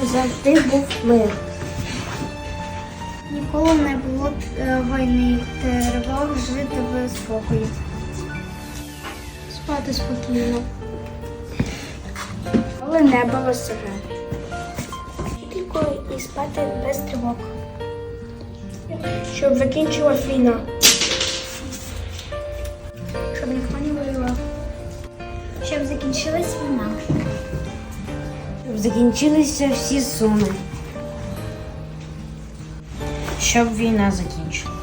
завжди був мир. Ніколи не було е, війни, тривог, жити в спокої. Спати спокійно. Коли не було сирен. Вчителькою і спати без тривог. Щоб закінчилась війна. Щоб ніхто не воював. Щоб закінчилась війна. Закінчилися всі суми. Щоб війна закінчилась.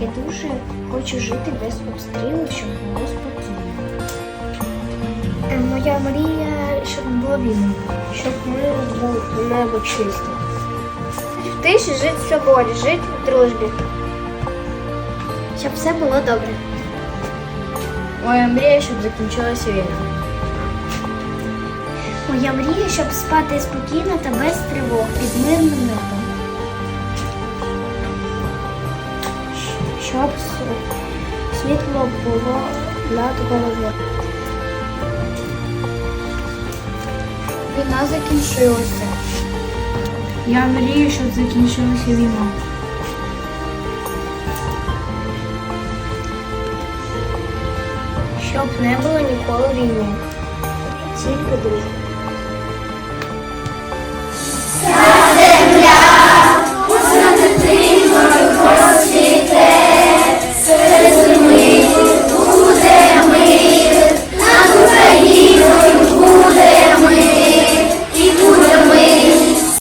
Я дуже хочу жити без обстрілу, щоб було спокійно. Е, Моя мрія, щоб не було війни. Щоб ми небо чисте. В тиші жити в свободі, жити в дружбі. Щоб все було добре. Моя мрія, щоб закінчилася війна. Моя мрія, щоб спати спокійно та без тривог під мирним небом. Щоб світло було над головою. Війна закінчилася. Я мрію, щоб закінчилася війна. Щоб не було ніколи війни. Тільки дружба.